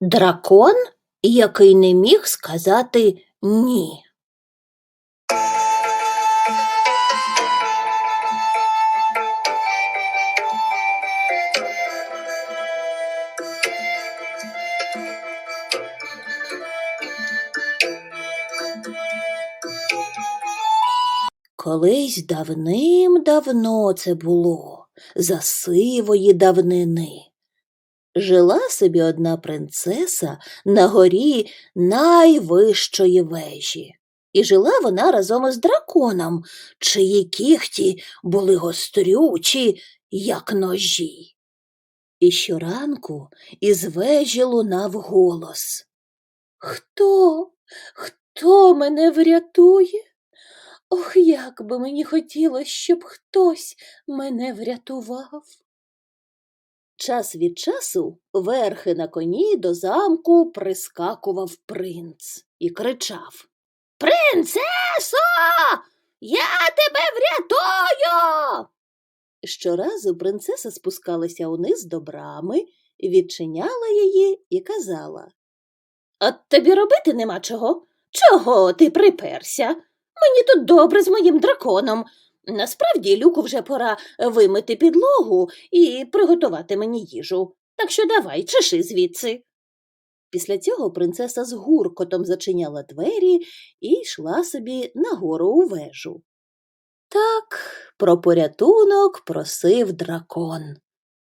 Дракон, який не міг сказати ні. Колись давним-давно це було, за сивої давнини. Жила собі одна принцеса на горі найвищої вежі. І жила вона разом із драконом, чиї кіхті були гострючі, як ножі. І щоранку із вежі лунав голос. Хто? Хто мене врятує? Ох, як би мені хотілося, щоб хтось мене врятував. Час від часу верхи на коні до замку прискакував принц і кричав Принцесо, я тебе врятую. Щоразу принцеса спускалася униз до брами, відчиняла її і казала От тобі робити нема чого? Чого ти приперся? Мені тут добре з моїм драконом. Насправді люку вже пора вимити підлогу і приготувати мені їжу. Так що давай, чеши звідси. Після цього принцеса з гуркотом зачиняла двері і йшла собі нагору у вежу. Так про порятунок просив дракон.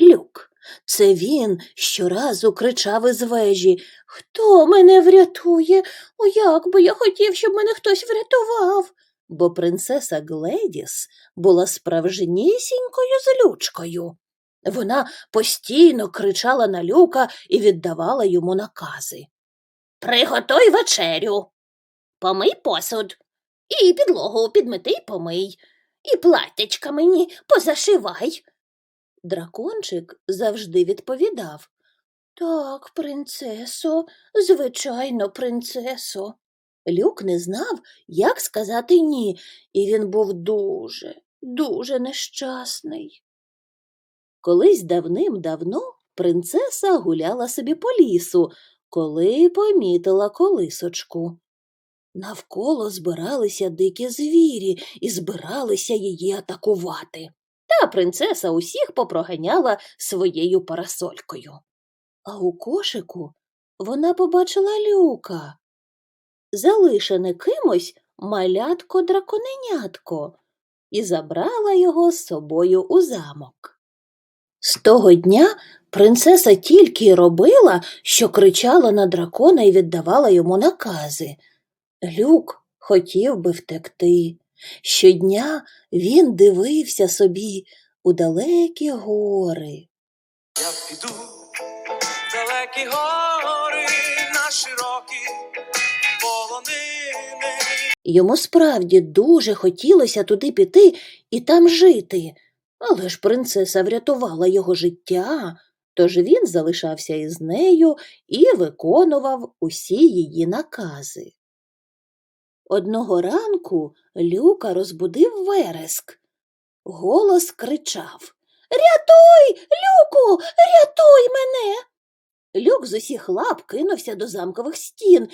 Люк, це він щоразу кричав із вежі Хто мене врятує? О, як би я хотів, щоб мене хтось врятував. Бо принцеса Гледіс була справжнісінькою злючкою. Вона постійно кричала на люка і віддавала йому накази. Приготуй вечерю, помий посуд, і підлогу підмети й помий, і платтячка мені позашивай. Дракончик завжди відповідав Так, принцесо, звичайно, принцесо. Люк не знав, як сказати ні, і він був дуже, дуже нещасний. Колись давним-давно принцеса гуляла собі по лісу, коли помітила колисочку. Навколо збиралися дикі звірі і збиралися її атакувати. Та принцеса усіх попроганяла своєю парасолькою. А у кошику вона побачила люка залишене кимось малятко драконенятко і забрала його з собою у замок. З того дня принцеса тільки й робила, що кричала на дракона і віддавала йому накази. Люк хотів би втекти. Щодня він дивився собі у далекі гори. Я піду в далекі гори на широкі. Йому справді дуже хотілося туди піти і там жити, але ж принцеса врятувала його життя, тож він залишався із нею і виконував усі її накази. Одного ранку люка розбудив вереск. Голос кричав Рятуй, люку, рятуй мене. Люк з усіх лап кинувся до замкових стін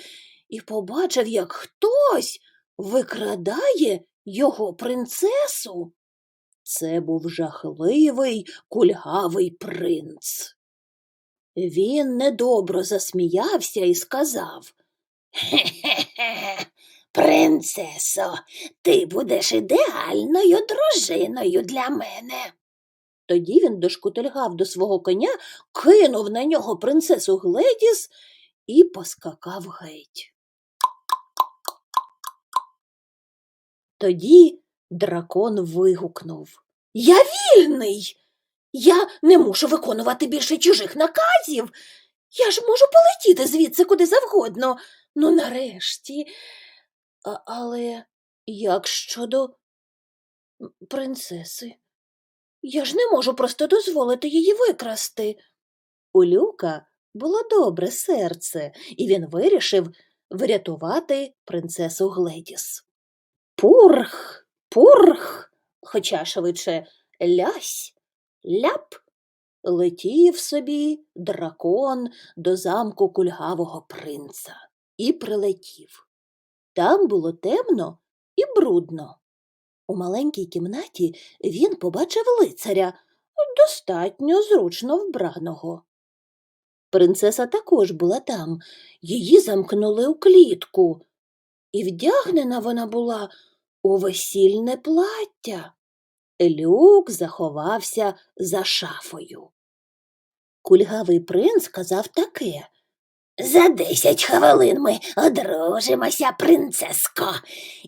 і побачив, як хтось викрадає його принцесу. Це був жахливий кульгавий принц. Він недобро засміявся і сказав Хе-хе-хе, принцесо, ти будеш ідеальною дружиною для мене. Тоді він дошкутильгав до свого коня, кинув на нього принцесу Гледіс і поскакав геть. Тоді дракон вигукнув Я вільний. Я не мушу виконувати більше чужих наказів. Я ж можу полетіти звідси куди завгодно. Ну, нарешті. А, але як щодо принцеси? Я ж не можу просто дозволити її викрасти. У Люка було добре серце, і він вирішив врятувати принцесу Гледіс. Пурх, пурх, хоча швидше лясь, ляп, летів собі дракон до замку кульгавого принца і прилетів. Там було темно і брудно. У маленькій кімнаті він побачив лицаря, достатньо зручно вбраного. Принцеса також була там, її замкнули у клітку, і вдягнена вона була у весільне плаття. Люк заховався за шафою. Кульгавий принц казав таке. За десять хвилин ми одружимося, принцеско.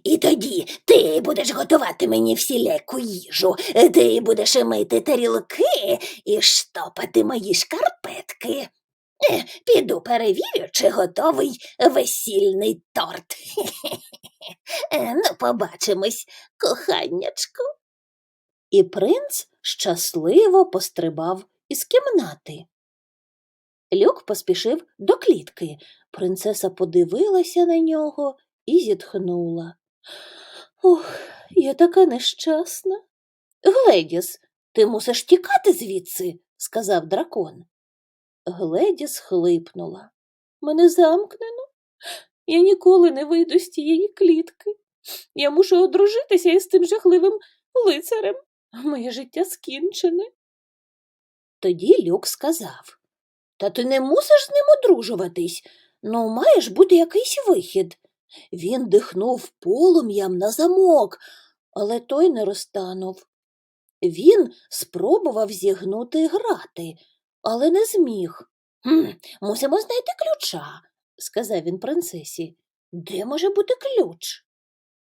І тоді ти будеш готувати мені всіляку їжу, ти будеш мити тарілки і штопати мої шкарпетки. Піду перевірю, чи готовий весільний торт. Е, Ну, побачимось, коханнячку. І принц щасливо пострибав із кімнати. Люк поспішив до клітки. Принцеса подивилася на нього і зітхнула. Ох, я така нещасна. Гледіс, ти мусиш тікати звідси, сказав дракон. Гледіс хлипнула. Мене замкнено. Я ніколи не вийду з тієї клітки. Я мушу одружитися із тим жахливим лицарем. Моє життя скінчене. Тоді Люк сказав Та ти не мусиш з ним одружуватись. Ну, маєш бути якийсь вихід. Він дихнув полум'ям на замок, але той не розтанув. Він спробував зігнути грати, але не зміг. «Хм, мусимо знайти ключа, сказав він принцесі. Де може бути ключ?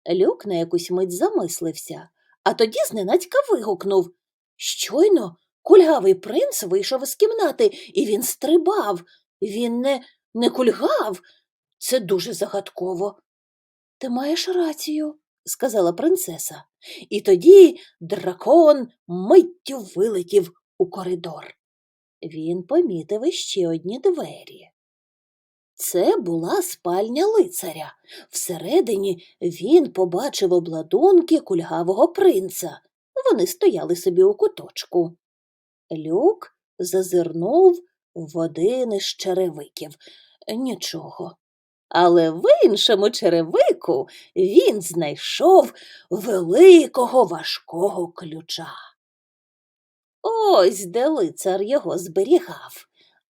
Люк на якусь мить замислився, а тоді зненацька вигукнув. Щойно кульгавий принц вийшов із кімнати, і він стрибав. Він не, не кульгав. Це дуже загадково. Ти маєш рацію, сказала принцеса. І тоді дракон миттю вилетів у коридор. Він помітив іще одні двері. Це була спальня лицаря. Всередині він побачив обладунки кульгавого принца. Вони стояли собі у куточку. Люк зазирнув в один із черевиків. Нічого. Але в іншому черевику він знайшов великого важкого ключа. Ось де лицар його зберігав.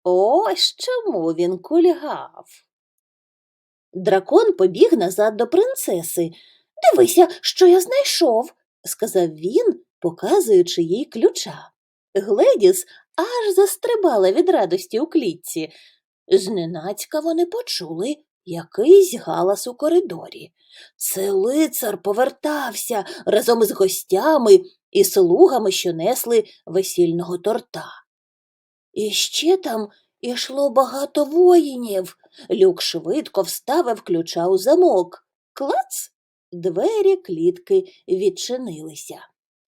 Ось чому він кульгав. Дракон побіг назад до принцеси. Дивися, що я знайшов, сказав він, показуючи їй ключа. Гледіс аж застрибала від радості у клітці. Зненацька вони почули якийсь галас у коридорі. Це лицар повертався разом із гостями і слугами, що несли весільного торта. І ще там ішло багато воїнів. Люк швидко вставив ключа у замок. Клац! Двері клітки відчинилися.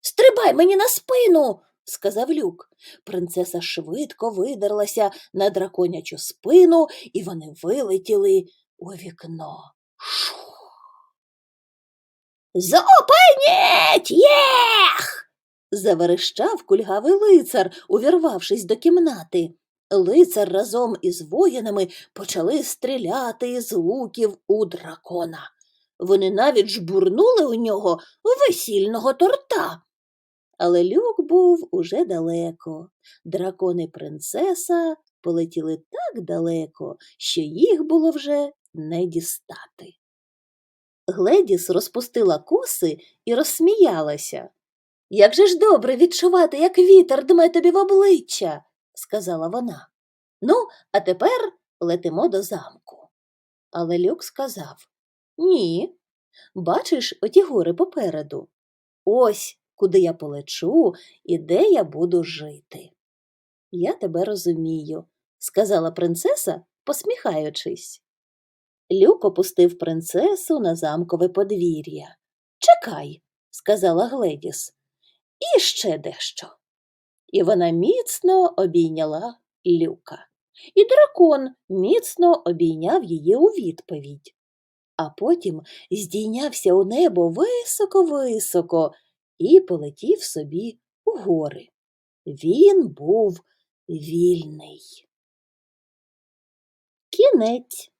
Стрибай мені на спину, сказав люк. Принцеса швидко видерлася на драконячу спину, і вони вилетіли у вікно. Шух. Зупиніть їх! заверещав кульгавий лицар, увірвавшись до кімнати. Лицар разом із воїнами почали стріляти із луків у дракона. Вони навіть жбурнули у нього весільного торта. Але люк був уже далеко. Дракон і принцеса полетіли так далеко, що їх було вже не дістати. Гледіс розпустила коси і розсміялася. Як же ж добре відчувати, як вітер дме тобі в обличчя, сказала вона. Ну, а тепер летимо до замку. Але Люк сказав Ні. Бачиш оті гори попереду. Ось куди я полечу і де я буду жити. Я тебе розумію, сказала принцеса, посміхаючись. Люк опустив принцесу на замкове подвір'я. Чекай, сказала Гледіс, і ще дещо. І вона міцно обійняла люка. І дракон міцно обійняв її у відповідь. А потім здійнявся у небо високо-високо і полетів собі у гори. Він був вільний. Кінець.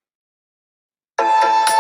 thank you